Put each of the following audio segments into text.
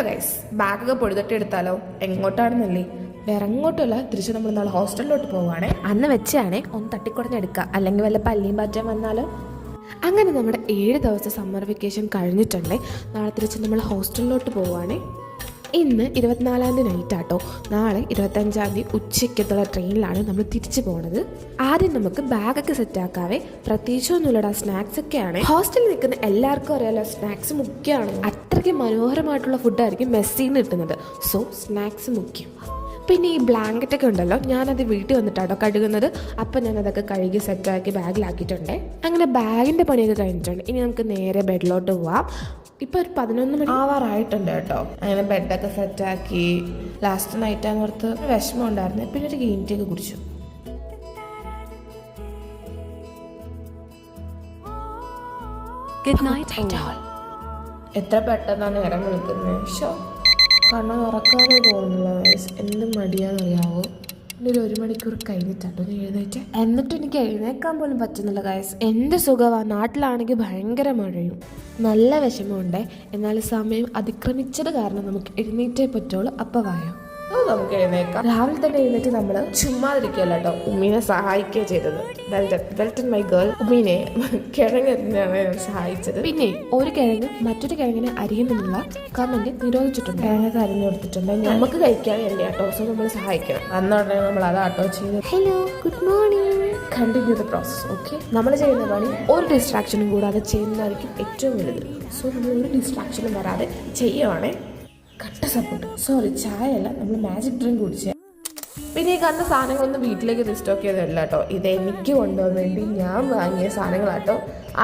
Hello guys ബാഗൊക്കെ പൊഴുതിട്ട് എടുത്താലോ? എങ്ങോട്ടാണെന്നല്ലേ. വേറെ അങ്ങോട്ടല്ല തിരിച്ച് നമ്മൾ നാളെ ഹോസ്റ്റലിലോട്ട് പോവുകയാണേ. അന്ന് വെച്ചാണേ ഒന്ന് തട്ടിക്കുടഞ്ഞെടുക്കുക. അല്ലെങ്കിൽ വല്ല പല്ലിയും പാറ്റാൻ വന്നാലോ. അങ്ങനെ നമ്മുടെ ഏഴ് ദിവസത്തെ സമ്മർ വെക്കേഷൻ കഴിഞ്ഞിട്ടുണ്ടേ. നാളെ തിരിച്ച് നമ്മൾ ഹോസ്റ്റലിലോട്ട് പോവുകയാണേ. ഇന്ന് ഇരുപത്തിനാലാം തീയതി നൈറ്റ് ആട്ടോ. നാളെ ഇരുപത്തഞ്ചാം തീയതി ഉച്ചയ്ക്കത്തുള്ള ട്രെയിനിലാണ് നമ്മൾ തിരിച്ചു പോകുന്നത് ആദ്യം നമുക്ക് ബാഗൊക്കെ സെറ്റ് ആക്കാവേ. പ്രത്യേകിച്ചൊന്നുമില്ലടാ സ്നാക്സ് ഒക്കെയാണ്. ഹോസ്റ്റലിൽ നിൽക്കുന്ന എല്ലാവർക്കും അറിയാലോ സ്നാക്സ് മുഖ്യമാണ് അത്രയ്ക്ക് മനോഹരമായിട്ടുള്ള ഫുഡായിരിക്കും മെസ്സിൽ നിന്ന് കിട്ടുന്നത്. സോ സ്നാക്സ് മുഖ്യം. പിന്നെ ഈ ബ്ലാങ്കറ്റൊക്കെ ഉണ്ടല്ലോ ഞാനത് വീട്ടിൽ വന്നിട്ടാണോ കഴുകുന്നത്. അപ്പം ഞാനതൊക്കെ കഴുകി സെറ്റാക്കി ബാഗിലാക്കിയിട്ടുണ്ട് അങ്ങനെ ബാഗിന്റെ പണിയൊക്കെ കഴിഞ്ഞിട്ടുണ്ട്. ഇനി നമുക്ക് നേരെ ബെഡിലോട്ട് പോവാം. ഇപ്പം ഒരു പതിനൊന്ന് മണി ആവാറായിട്ടുണ്ട് കേട്ടോ. അങ്ങനെ ബെഡൊക്കെ സെറ്റാക്കി ലാസ്റ്റ് നൈറ്റ് അങ്ങോട്ട് വിഷമം ഉണ്ടായിരുന്നു. പിന്നെ ഒരു ഗ്രീൻ ടീ ഒക്കെ കുടിച്ചു. Good night, all. എത്ര പെട്ടെന്നാണ് നേരം വിളിക്കുന്നത്? ഷോ കണ്ണ് തുറക്കാനേ തോന്നുന്നില്ല guys. എന്ത് മടിയാണെന്നറിയാവോ? ഒരു ഒരു മണിക്കൂർ കഴിഞ്ഞിട്ടാട്ടോ ഒന്ന് എഴുന്നേറ്റ്. എന്നിട്ട് എനിക്ക് എഴുന്നേക്കാൻ പോലും പറ്റുന്നില്ല ഗൈസ്. എന്ത് സുഖമാണ് നാട്ടിലാണെങ്കിൽ ഭയങ്കര മഴയും. നല്ല വിഷമമുണ്ട് എന്നാൽ സമയം അതിക്രമിച്ചത് കാരണം നമുക്ക് എഴുന്നേറ്റേ പറ്റുള്ളൂ. അപ്പം വായോ. നമുക്ക് എഴുന്നേക്കാം. രാവിലെ തന്നെ എഴുന്നേറ്റ് നമ്മൾ ചുമ്മാതിരിക്കുകയല്ല കേട്ടോ. ഉമ്മീനെ സഹായിക്കുകയാണ് ചെയ്തത്. ബെൽറ്റൻ മൈ ഗേൾ ഉമ്മീനെ കിഴങ്ങ് സഹായിച്ചത്. പിന്നെ ഒരു കിഴങ്ങ് മറ്റൊരു കിഴങ്ങിനെ അരിയുന്നുള്ള കമന്റ് നിരോധിച്ചിട്ടുണ്ട്. കിഴങ്ങൊക്കെ അരിഞ്ഞു കൊടുത്തിട്ടുണ്ട്. നമുക്ക് കഴിക്കാൻ വേണ്ടി കേട്ടോ. സോ നമ്മൾ സഹായിക്കണം. അന്നുടനെ നമ്മൾ അത് ആട്ടോ ചെയ്ത് hello good morning continue the process okay നമ്മൾ ചെയ്യുന്ന പണി ഒരു ഡിസ്ട്രാക്ഷനും കൂടാതെ ചെയ്യുന്നതായിരിക്കും ഏറ്റവും വലുത്. സോ നമ്മൾ ഒരു ഡിസ്ട്രാക്ഷനും വരാതെ ചെയ്യുവാണേ. കട്ട സപ്പോർട്ട്. സോറി ചായ അല്ല നമ്മൾ മാജിക് ഡ്രിങ്ക് കുടിച്ചേ. പിന്നെ ഈ കണ്ട സാധനങ്ങളൊന്നും വീട്ടിലേക്ക് റീസ്റ്റോക്ക് ചെയ്തല്ല കേട്ടോ ഇത് എനിക്ക് കൊണ്ടുപോകാൻ വേണ്ടി ഞാൻ വാങ്ങിയ സാധനങ്ങളാട്ടോ.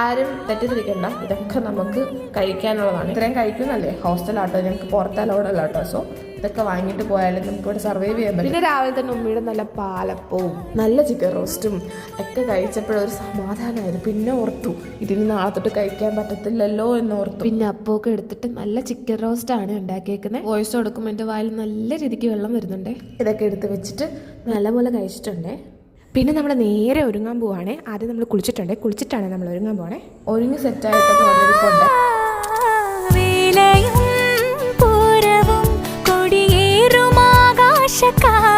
ആരും തെറ്റിദ്ധരിക്കണ്ട. ഇതൊക്കെ നമുക്ക് കഴിക്കാനുള്ളതാണ്. ഇത്രയും കഴിക്കുന്നല്ലേ? ഹോസ്റ്റലാട്ടോ ഞങ്ങൾക്ക് പുറത്ത് കേട്ടോ സോ ഇതൊക്കെ വാങ്ങിയിട്ട് പോയാലും നമുക്ക് ഇവിടെ സർവൈവ് ചെയ്യാൻ പറ്റും. പിന്നെ രാവിലെ തന്നെ ഉമ്മയുടെ നല്ല പാലപ്പവും നല്ല ചിക്കൻ റോസ്റ്റും ഒക്കെ കഴിച്ചപ്പോഴൊരു സമാധാനമായിരുന്നു. പിന്നെ ഓർത്തു ഇതിന് നാളെ തൊട്ട് കഴിക്കാൻ പറ്റത്തില്ലല്ലോ എന്ന് ഓർത്തു. പിന്നെ അപ്പമൊക്കെ എടുത്തിട്ട് നല്ല ചിക്കൻ റോസ്റ്റാണ് ഉണ്ടാക്കിയേക്കുന്നത് വോയിസ് കൊടുക്കുമ്പോൾ എന്റെ വായിൽ നല്ല രീതിക്ക് വെള്ളം വരുന്നുണ്ട്. ഇതൊക്കെ എടുത്ത് വെച്ചിട്ട് നല്ലപോലെ കഴിച്ചിട്ടുണ്ടേ. പിന്നെ നമ്മൾ നേരെ ഒരുങ്ങാൻ പോവാണേ. ആദ്യം നമ്മൾ കുളിച്ചിട്ടുണ്ട്. കുളിച്ചിട്ടാണ് നമ്മൾ ഒരുങ്ങാൻ പോണേ. ഒരുങ്ങി സെറ്റായിട്ടൊക്കെ ഓൾറെഡി കൊണ്ട് ಶಕಾ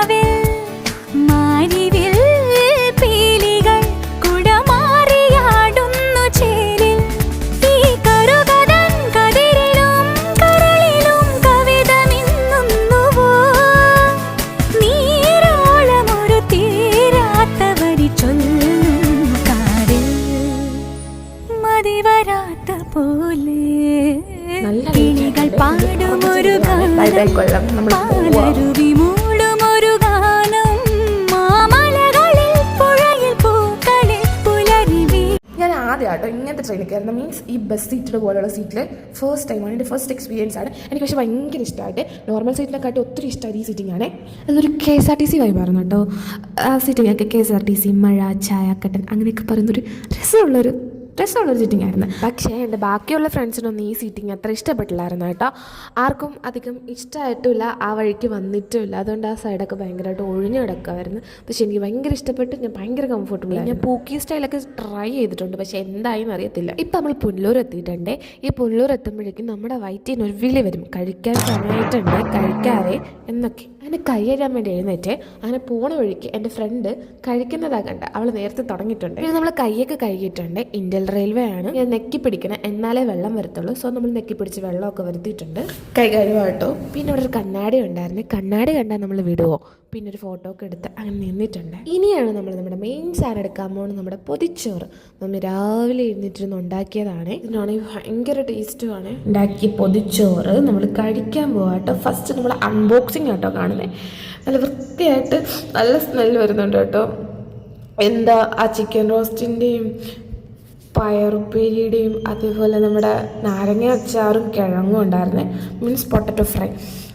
ട്രെയിനിൽ കയറുന്നത് മീൻസ് ഈ ബസ് സീറ്റഡ് പോലുള്ള സീറ്റിൽ ഫസ്റ്റ് ടൈമാണ് എന്റെ ഫസ്റ്റ് എക്സ്പീരിയൻസ് ആണ്. എനിക്ക് പക്ഷേ ഭയങ്കര ഇഷ്ടമായിട്ട് നോർമൽ സീറ്റിനെക്കാട്ടി ഒത്തിരി ഇഷ്ടമായി ഈ സീറ്റിംഗ് ആണ്. അതൊരു K S R T C വൈബായിരുന്നു കേട്ടോ ആ സീറ്റിംഗ് ഒക്കെ K S R T C മഴ ചായക്കട്ടൻ അങ്ങനെയൊക്കെ പറയുന്നൊരു രസമുള്ളൊരു രസമുള്ളൊരു സീറ്റിംഗ് ആയിരുന്നു. പക്ഷേ എന്റെ ബാക്കിയുള്ള ഫ്രണ്ട്സിനൊന്നും ഈ സീറ്റിംഗ് അത്ര ഇഷ്ടപ്പെട്ടില്ലായിരുന്നു കേട്ടോ. ആർക്കും അധികം ഇഷ്ടമായിട്ടുമില്ല ആ വഴിക്ക് വന്നിട്ടുമില്ല. അതുകൊണ്ട് ആ സൈഡൊക്കെ ഭയങ്കരമായിട്ട് ഒഴിഞ്ഞു കിടക്കുമായിരുന്നു പക്ഷെ എനിക്ക് ഭയങ്കര ഇഷ്ടപ്പെട്ടു. ഞാൻ ഭയങ്കര കംഫർട്ടബിൾ ഞാൻ പൂക്കി സ്റ്റൈലൊക്കെ ട്രൈ ചെയ്തിട്ടുണ്ട്. പക്ഷേ എന്തായെന്ന് അറിയത്തില്ല. ഇപ്പം നമ്മൾ പുല്ലൂർ എത്തിയിട്ടുണ്ട്. ഈ പുല്ലൂർ എത്തുമ്പോഴേക്കും നമ്മുടെ വയറ്റിന് ഒരു വിളി വരും. കഴിക്കാൻ സമയമായിട്ടുണ്ട് കഴിക്കാതെ എന്നൊക്കെ. അങ്ങനെ കൈ വേണ്ടി എഴുന്നേറ്റ് അങ്ങനെ പോണ വഴിക്ക് എന്റെ ഫ്രണ്ട് കഴിക്കുന്നതാ കണ്ട. അവൾ നേരത്തെ തുടങ്ങിയിട്ടുണ്ട്. പിന്നെ നമ്മൾ കൈയൊക്കെ കഴുകിയിട്ടുണ്ട്. ഇന്ത്യൻ റെയിൽവേ ആണ്. ഞാൻ നെക്കി പിടിക്കണം. എന്നാലേ വെള്ളം വരത്തുള്ളൂ. സോ നമ്മൾ നെക്കി പിടിച്ച് വെള്ളമൊക്കെ വരുത്തിയിട്ടുണ്ട്. കൈ കഴുകാട്ടോ പിന്നെ അവിടെ ഒരു കണ്ണാടി ഉണ്ടായിരുന്നു. കണ്ണാടി കണ്ടാൽ നമ്മൾ വിടുവോ? പിന്നെ ഒരു ഫോട്ടോ ഒക്കെ എടുത്ത് അങ്ങനെ നിന്നിട്ടുണ്ട്. ഇനിയാണ് നമ്മൾ നമ്മുടെ മെയിൻ സാധനം എടുക്കാൻ പോകുന്നത് നമ്മുടെ പൊതിച്ചോറ്. നമ്മൾ രാവിലെ എഴുന്നേറ്റിരുന്ന് ഉണ്ടാക്കിയതാണ്. ഇതിനാണെങ്കിൽ ഭയങ്കര ടേസ്റ്റുമാണ് ഉണ്ടാക്കിയ പൊതിച്ചോറ് നമ്മൾ കഴിക്കാൻ പോകാട്ടോ ഫസ്റ്റ് നമ്മൾ അൺബോക്സിങ് ആട്ടോ കാണുന്നത് നല്ല വൃത്തിയായിട്ട് നല്ല സ്മെല്ല് വരുന്നുണ്ട് കേട്ടോ. എന്താ ആ ചിക്കൻ റോസ്റ്റിന്റെയും പയറുപ്പേരിയുടെയും അതേപോലെ നമ്മുടെ നാരങ്ങ അച്ചാറും കിഴങ്ങും ഉണ്ടായിരുന്നേ. മീൻസ് പൊട്ടറ്റോ ഫ്രൈ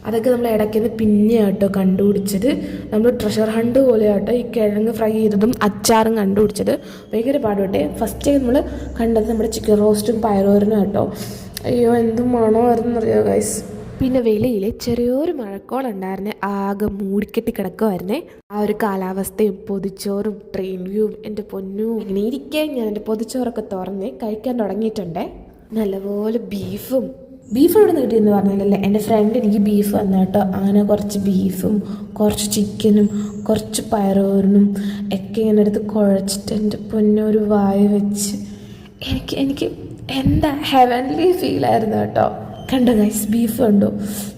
അതൊക്കെ നമ്മൾ ഇടയ്ക്കുന്ന് പിന്നെ ആട്ടോ കണ്ടുപിടിച്ചത്. നമ്മൾ ട്രഷർ ഹണ്ട് പോലെ ആട്ടോ ഈ കിഴങ്ങ് ഫ്രൈ ചെയ്തതും അച്ചാറും കണ്ടുപിടിച്ചത്. ഭയങ്കര പാടുപെട്ടെ. ഫസ്റ്റ് നമ്മൾ കണ്ടത് നമ്മുടെ ചിക്കൻ റോസ്റ്റും പയറോരനും കേട്ടോ അയ്യോ എന്തും മണമായിരുന്നറിയോ ഗൈസ് പിന്നെ വെളിയിൽ ചെറിയൊരു മഴക്കോളുണ്ടായിരുന്നേ ആകെ മൂടിക്കെട്ടി കിടക്കുമായിരുന്നേ ആ ഒരു കാലാവസ്ഥയും പൊതിച്ചോറും ട്രെയിൻ വ്യൂവും എന്റെ പൊന്നും. ഇങ്ങനെ ഇരിക്കെ ഞാൻ എന്റെ പൊതിച്ചോറൊക്കെ തുറന്ന് കഴിക്കാൻ തുടങ്ങിയിട്ടുണ്ട്. നല്ലപോലെ ബീഫും. ബീഫ് എവിടെ നിന്ന് കിട്ടിയെന്ന് പറഞ്ഞില്ലല്ലേ? എന്റെ ഫ്രണ്ട് എനിക്ക് ബീഫ് വന്നു കേട്ടോ. അങ്ങനെ കുറച്ച് ബീഫും കുറച്ച് ചിക്കനും കുറച്ച് പയറോറിനും ഒക്കെ ഇങ്ങനെ എടുത്ത് കുഴച്ചിട്ട് എന്റെ പൊന്നൊരു വായ വെച്ച് എനിക്ക് എനിക്ക് എന്താ ഹെവൻലി ഫീലായിരുന്നു കേട്ടോ. കണ്ടോ ഗൈസ് ബീഫ് കണ്ടോ?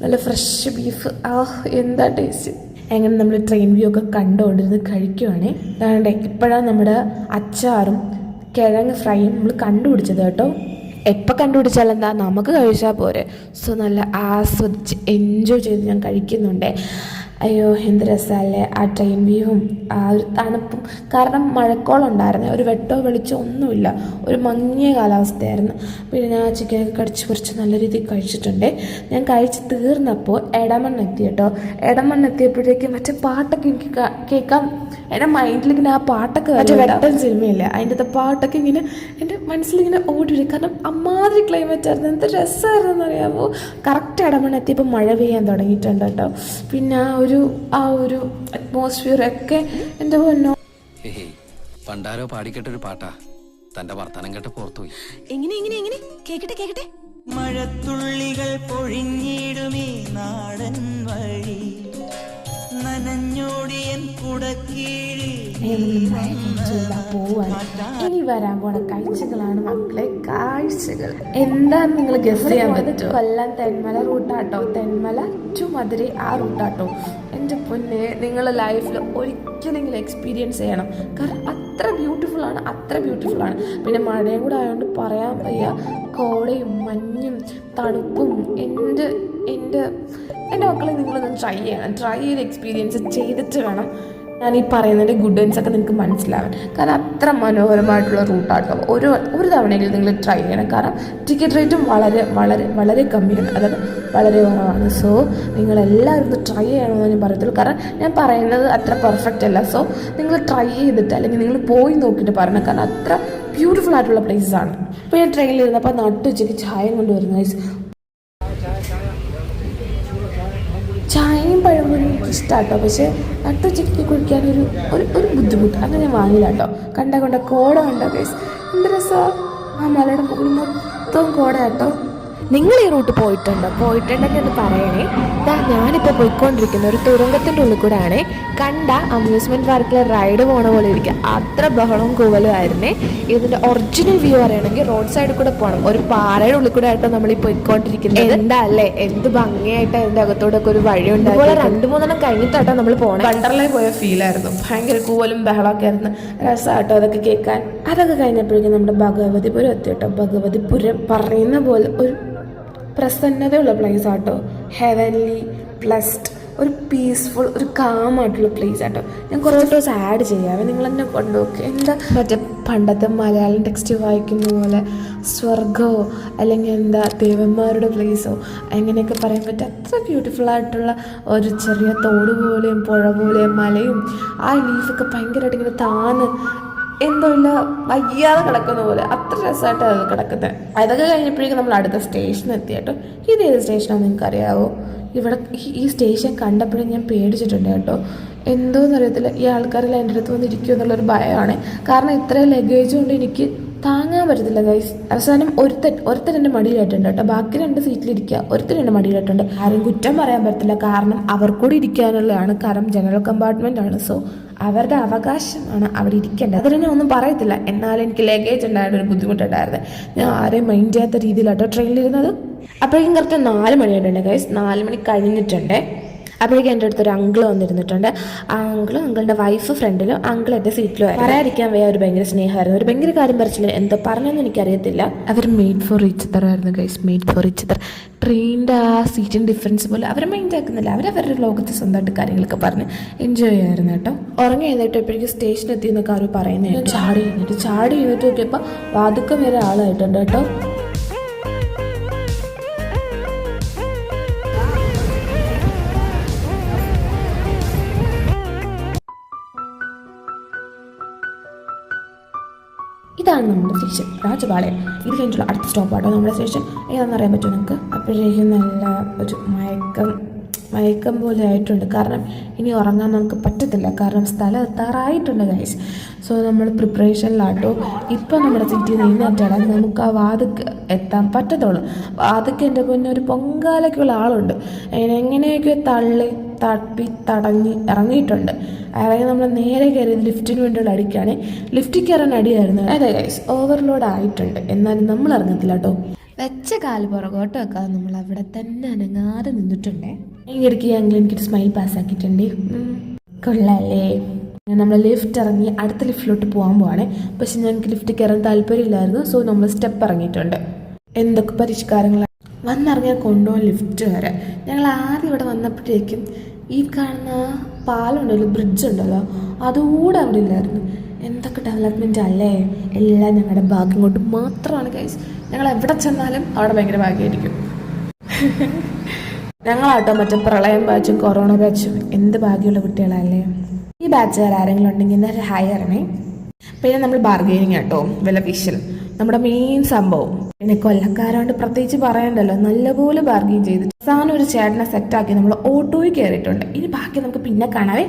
നല്ല ഫ്രഷ് ബീഫ് ആ എന്താ ടേസ്റ്റ് അങ്ങനെ നമ്മൾ ട്രെയിൻ വ്യൂ ഒക്കെ കണ്ടുകൊണ്ടിരുന്ന് കഴിക്കുവാണേ? അതാണ്ട് ഇപ്പോഴാണ് നമ്മുടെ അച്ചാറും കിഴങ്ങ് ഫ്രൈയും നമ്മൾ കണ്ടുപിടിച്ചത് കേട്ടോ. എപ്പോൾ കണ്ടുപിടിച്ചാൽ എന്താ നമുക്ക് കഴിച്ചാൽ പോരെ. സോ നല്ല ആസ്വദിച്ച് എൻജോയ് ചെയ്ത് ഞാൻ കഴിക്കുന്നുണ്ട്. അയ്യോ എന്ത് രസമല്ലേ ആ ട്രെയിൻ വ്യൂവും ആ ഒരു തണുപ്പും. കാരണം മഴക്കോളം ഉണ്ടായിരുന്നു ഒരു വെട്ടോ വെളിച്ചോ ഒന്നുമില്ല. ഒരു മങ്ങിയ കാലാവസ്ഥയായിരുന്നു. പിന്നെ ഞാൻ ചിക്കനൊക്കെ കടിച്ച് കുറച്ച് നല്ല രീതിയിൽ കഴിച്ചിട്ടുണ്ട്. ഞാൻ കഴിച്ച് തീർന്നപ്പോൾ എടമണ്ണ് എത്തി കേട്ടോ. എടമണ്ണ് എത്തിയപ്പോഴേക്കും മറ്റേ പാട്ടൊക്കെ എനിക്ക് കേൾക്കാം. എന്റെ മൈൻഡിൽ ഇങ്ങനെ ആ പാട്ടൊക്കെ മറ്റേ വെട്ടൻ സിനിമയില്ല അതിന്റെ പാട്ടൊക്കെ ഇങ്ങനെ എന്റെ മനസ്സിലിങ്ങനെ ഓടി വരും കാരണം അമ്മാതിരി ക്ലൈമറ്റ് ആയിരുന്നു. എന്ത് രസമായിരുന്നു എന്നറിയാമോ കറക്റ്റ് ഇടമണ്ണ് എത്തിയപ്പോൾ മഴ പെയ്യാൻ തുടങ്ങിയിട്ടുണ്ട് കേട്ടോ. പിന്നെ ആ ഒരു ആ ഒരു അറ്റ്മോസ്ഫിയർ ഒക്കെ എന്റെ പൊന്നോ ഹേയ് പണ്ടാരോ പാടിക്കെട്ടൊരു പാട്ടാ. തന്റെ വർത്തമാനം കേട്ട് പുറത്തുപോയി എങ്ങനെ എങ്ങനെ എങ്ങനെ? കേക്കട്ടെ കേക്കട്ടെ. മഴത്തുള്ളികൾ പൊഴിഞ്ഞിടുമേ നാടൻ വഴി. നനഞ്ഞോടിയൻ പോവാണ് ഇനി വരാൻ പോണ കാഴ്ചകളാണ് മക്കളെ കാഴ്ചകൾ. എന്താണ് നിങ്ങൾ ഗസ് ചെയ്യാൻ പറ്റും കൊല്ലം തെന്മല റൂട്ടാട്ടോ തെന്മല ടു മധുരൈ ആ റൂട്ടാട്ടോ എന്റെ പൊന്നെ നിങ്ങൾ ലൈഫിൽ ഒരിക്കലെങ്കിലും എക്സ്പീരിയൻസ് ചെയ്യണം. കാരണം അത്ര ബ്യൂട്ടിഫുൾ ആണ് അത്ര ബ്യൂട്ടിഫുൾ ആണ്. പിന്നെ മഴയും കൂടെ ആയതുകൊണ്ട് പറയാൻ വയ്യ. കോടയും മഞ്ഞും തണുപ്പും എന്റെ എന്റെ എന്റെ മക്കളെ നിങ്ങളൊന്ന് ട്രൈ ചെയ്യണം. ട്രൈ ചെയ്ത് എക്സ്പീരിയൻസ് ചെയ്തിട്ട് വേണം. ഞാൻ ഈ പറയുന്നതിന്റെ ഗുഡ് വൈൻസ് ഒക്കെ നിങ്ങൾക്ക് മനസ്സിലാവാൻ. കാരണം അത്ര മനോഹരമായിട്ടുള്ള റൂട്ടാണ് ഒരു ഒരു തവണയെങ്കിലും നിങ്ങൾ ട്രൈ ചെയ്യണം. കാരണം ടിക്കറ്റ് റേറ്റും വളരെ വളരെ വളരെ കമ്മിയാണ് അതായത് വളരെ കുറവാണ് സോ നിങ്ങളെല്ലാവരും ഇത് ട്രൈ ചെയ്യണമെന്ന് ഞാൻ പറയത്തുള്ളൂ. കാരണം ഞാൻ പറയുന്നത് അത്ര പെർഫെക്റ്റ് അല്ല. സോ നിങ്ങൾ ട്രൈ ചെയ്തിട്ട് അല്ലെങ്കിൽ നിങ്ങൾ പോയി നോക്കിയിട്ട് പറയണം. കാരണം അത്ര ബ്യൂട്ടിഫുൾ ആയിട്ടുള്ള പ്ലേസസ് ആണ്. ഇപ്പോൾ ഞാൻ ട്രെയിനിൽ ഇരുന്നപ്പോൾ നട്ടുച്ചയ്ക്ക് ചായ കൊണ്ടുവരുന്ന guys. ഇഷ്ടമാട്ടോ പക്ഷേ നട്ടുച്ചയ്ക്ക് കുടിക്കാൻ ഒരു ഒരു ബുദ്ധിമുട്ട്. അങ്ങനെ ഞാൻ വാങ്ങില്ല കേട്ടോ. കണ്ട കൊണ്ട കോട കണ്ടോ ഗൈസ് എന്ത് രസമാണ് ആ മലയുടെ മുകളിൽ മൊത്തം കോട കേട്ടോ. നിങ്ങൾ ഈ റൂട്ട് പോയിട്ടുണ്ടോ? പോയിട്ടുണ്ടെങ്കിൽ ഒന്ന് പറയണേ. ഞാൻ ഞാനിപ്പോൾ പോയിക്കൊണ്ടിരിക്കുന്ന ഒരു തുരങ്കത്തിന്റെ ഉള്ളിൽ കൂടെ ആണേ കണ്ട അമ്യൂസ്മെന്റ് പാർക്കിലെ റൈഡ് പോണ പോലെ ഇരിക്കുക അത്ര ബഹളവും കൂവലും ആയിരുന്നേ. ഇതിന്റെ ഒറിജിനൽ വ്യൂ അറിയണമെങ്കിൽ റോഡ് സൈഡിൽ കൂടെ പോകണം ഒരു പാറയുടെ ഉള്ളിൽ കൂടെ ആയിട്ടോ നമ്മൾ ഈ പോയിക്കൊണ്ടിരിക്കുന്നത്. എന്താ അല്ലേ? എന്ത് ഭംഗിയായിട്ട് അതിന്റെ അകത്തോടെ ഒക്കെ ഒരു വഴി ഉണ്ടാകും രണ്ട് മൂന്നെണ്ണം കഴിഞ്ഞിട്ടാട്ടോ നമ്മൾ പോകണം വണ്ടർലായി പോയ ഫീലായിരുന്നു ഭയങ്കര കൂവലും ബഹളമൊക്കെ ആയിരുന്നു. രസമാട്ടോ അതൊക്കെ കേൾക്കാൻ. അതൊക്കെ കഴിഞ്ഞപ്പോഴേക്കും നമ്മുടെ ഭഗവതിപുരം എത്തി കേട്ടോ. ഭഗവതിപുരം പറയുന്ന പോലെ ഒരു പ്രസന്നതയുള്ള പ്ലേസ് ആട്ടോ. ഹെവൻലി പ്ലസ്ഡ് ഒരു പീസ്ഫുൾ ഒരു കാം ആയിട്ടുള്ള പ്ലേസ് ആട്ടോ. ഞാൻ കുറേ ഫോട്ടോസ് ആഡ് ചെയ്യാമേ നിങ്ങൾ എന്നെ കൊണ്ടുപോക്കെ എന്താ മറ്റേ പണ്ടത്തെ മലയാളം ടെക്സ്റ്റ് വായിക്കുന്ന പോലെ സ്വർഗമോ അല്ലെങ്കിൽ എന്താ ദേവന്മാരുടെ പ്ലേസോ അങ്ങനെയൊക്കെ പറയാൻ പറ്റും അത്ര ബ്യൂട്ടിഫുൾ ആയിട്ടുള്ള ഒരു ചെറിയ തോട് പോലെയും പുഴ പോലെയും മലയും ആ ലീഫൊക്കെ ഭയങ്കരമായിട്ട് ഇങ്ങനെ താന്ന് എന്തോ ഇല്ല വയ്യാതെ കിടക്കുന്ന പോലെ. അത്ര രസമായിട്ടാണ് കിടക്കുന്നത് അതൊക്കെ കഴിഞ്ഞപ്പോഴേക്കും നമ്മൾ അടുത്ത സ്റ്റേഷൻ എത്തിയട്ടോ ഇത് ഏത് സ്റ്റേഷനാണെന്ന് നിങ്ങൾക്ക് അറിയാവോ ഇവിടെ ഈ- സ്റ്റേഷൻ കണ്ടപ്പോഴും ഞാൻ പേടിച്ചിട്ടുണ്ട് കേട്ടോ. എന്തോന്ന് അറിയത്തില്ല. ഈ ആൾക്കാരെല്ലാം എന്റെ അടുത്ത് വന്നിരിക്കുമോ എന്നുള്ളൊരു ഭയമാണ്. കാരണം ഇത്രയും ലഗേജ് കൊണ്ട് എനിക്ക് താങ്ങാൻ പറ്റത്തില്ല ഗൈസ് അവസാനം ഒരുത്തൻ ഒരുത്തൻ എന്റെ മടിയിലായിട്ടുണ്ട് കേട്ടോ. ബാക്കി രണ്ട് സീറ്റിലിരിക്കുക ഒരുത്തൻ എന്റെ മടിയിലായിട്ടുണ്ട്. ആരും കുറ്റം പറയാൻ പറ്റത്തില്ല. കാരണം അവർ ഇരിക്കാനുള്ളതാണ്. കാരണം ജനറൽ കമ്പാർട്ട്മെന്റ് ആണ്. സോ അവരുടെ അവകാശമാണ് അവിടെ ഇരിക്കേണ്ടത്. അതിനെ ഒന്നും പറയത്തില്ല. എന്നാൽ എനിക്ക് ലഗേജ് ഉണ്ടായിരുന്ന ഒരു ബുദ്ധിമുട്ടുണ്ടായിരുന്നു. ഞാൻ ആരെയും മൈൻഡ് ചെയ്യാത്ത രീതിയിലാണ് രീതിയിലാട്ടോ ട്രെയിനിലിരുന്നത് അപ്പോഴേക്കും കറക്റ്റ് നാല് മണിയായിട്ടുണ്ട് ഗൈസ് നാല് മണി കഴിഞ്ഞിട്ടുണ്ട്. അപ്പോഴേക്കും എന്റെ അടുത്തൊരു അങ്കിൾ വന്നിരുന്നിട്ടുണ്ട്. ആ അങ്കിളും അങ്കിളിന്റെ വൈഫ് ഫ്രണ്ടിലും അങ്കിൾ എന്റെ സീറ്റിലും പറയാതിരിക്കാൻ വയ്യ ഒരു ഭയങ്കര സ്നേഹമായിരുന്നു. ഒരു ഭയങ്കര കാര്യം പറിച്ചില്ല എന്തോ പറഞ്ഞൊന്നും എനിക്കറിയത്തില്ല. അവർ മെയ്ഡ് ഫോർ ഈച്ച് അതർ ആയിരുന്നു guys made for each other ട്രെയിനിന്റെ ആ സീറ്റിന്റെ ഡിഫറൻസ് പോലെ അവരെ മൈൻഡ് ആക്കുന്നില്ല. അവരവരുടെ ലോകത്ത് സ്വന്തമായിട്ട് കാര്യങ്ങളൊക്കെ പറഞ്ഞ് എൻജോയ് ചെയ്യായിരുന്നു കേട്ടോ. ഉറങ്ങി എഴുന്നേറ്റപ്പോഴേക്കും സ്റ്റേഷൻ എത്തി എന്നൊക്കെ അവർ പറയുന്നത് ചാടി കഴിഞ്ഞിട്ട് ചാടി കഴിഞ്ഞിട്ട് നോക്കിയപ്പോൾ വാതുക്കം വരെ ആളായിട്ടുണ്ട് കേട്ടോ. സ്റ്റേഷൻ രാജപാളയം ഇത് കഴിഞ്ഞിട്ടുള്ള അടുത്ത സ്റ്റോപ്പാട്ടോ നമ്മുടെ സ്റ്റേഷൻ. ഏതാണെന്ന് അറിയാൻ പറ്റുമോ നിങ്ങൾക്ക് അപ്പോഴേക്കും നല്ല ഒരു മയക്കം മയക്കം പോലെ ആയിട്ടുണ്ട്. കാരണം ഇനി ഉറങ്ങാൻ നമുക്ക് പറ്റത്തില്ല. കാരണം സ്ഥലം എത്താറായിട്ടുണ്ട് ഗൈസ് സോ നമ്മൾ പ്രിപ്പറേഷനിലാട്ടോ ഇപ്പം നമ്മുടെ സിറ്റി നിന്ന് എത്തണം നമുക്ക് ആ വാതിക്ക് എത്താൻ പറ്റത്തുള്ളൂ. വാതിക്ക് എന്റെ പൊന്നെ ഒരു പൊങ്കാലയ്ക്കുള്ള ആളുണ്ട്. അതിനെങ്ങനെയൊക്കെ തള്ളി തപ്പി തടഞ്ഞ് ഇറങ്ങിയിട്ടുണ്ട്. ഇറങ്ങി നമ്മൾ നേരെ കയറിയത് ലിഫ്റ്റിന് വേണ്ടിയുള്ള അടിക്കാണ്. ലിഫ്റ്റിൽ കയറാൻ അടിയായിരുന്നു. അതെ ഗൈസ് ഓവർലോഡ് ആയിട്ടുണ്ട്. എന്നാലും നമ്മൾ ഇറങ്ങത്തില്ല കേട്ടോ. വെച്ച കാൽ പുറകോട്ട് വെക്കാതെ നമ്മൾ അവിടെ തന്നെ അനങ്ങാതെ നിന്നിട്ടുണ്ടേ. ഇടയ്ക്ക് ഞങ്ങൾ എനിക്കൊരു സ്മൈൽ പാസ്സാക്കിയിട്ടുണ്ട് കൊള്ളാല്ലേ? നമ്മൾ ലിഫ്റ്റ് ഇറങ്ങി അടുത്ത ലിഫ്റ്റിലോട്ട് പോകാൻ പോവാണ്. പക്ഷെ ഞങ്ങൾക്ക് ലിഫ്റ്റ് കയറാൻ താല്പര്യമില്ലായിരുന്നു. സോ നമ്മൾ സ്റ്റെപ്പ് ഇറങ്ങിയിട്ടുണ്ട്. എന്തൊക്കെ പരിഷ്കാരങ്ങളാണ് വന്നിറങ്ങിയാൽ കൊണ്ടുപോകാൻ ലിഫ്റ്റ് വരെ. ഞങ്ങൾ ആദ്യം ഇവിടെ വന്നപ്പോഴേക്കും ഈ കാണുന്ന പാലമുണ്ടല്ലോ ബ്രിഡ്ജ് ഉണ്ടല്ലോ അതുകൂടെ അവിടെ ഇല്ലായിരുന്നു. എന്തൊക്കെ ഡെവലപ്മെന്റ് അല്ലേ? എല്ലാം ഞങ്ങളുടെ ഭാഗ്യം കൊണ്ട് മാത്രമാണ് ഗൈസ് ഞങ്ങൾ എവിടെ ചെന്നാലും അവിടെ ഭയങ്കര ഭാഗ്യമായിരിക്കും. ഞങ്ങളാട്ടോ മറ്റേ പ്രളയം ബാച്ചും കൊറോണ ബാച്ചും എന്ത് ഭാഗ്യമുള്ള കുട്ടികളല്ലേ? ഈ ബാച്ചുകാർ ആരെങ്കിലും ഉണ്ടെങ്കിൽ ഇന്നലെ ഹായ് അറിയണേ പിന്നെ നമ്മൾ ബാർഗെയിനിങ് കേട്ടോ വില വിഷൽ നമ്മുടെ മെയിൻ സംഭവം. പിന്നെ കൊല്ലക്കാരോണ്ട് പ്രത്യേകിച്ച് പറയണ്ടല്ലോ. നല്ലപോലെ ബാർഗെയിൻ ചെയ്തിട്ട് അവസാനം ഒരു ചേട്ടനെ സെറ്റാക്കി നമ്മൾ ഓട്ടോയിൽ കയറിയിട്ടുണ്ട് ഇനി ബാക്കി നമുക്ക് പിന്നെ കാണാവേ.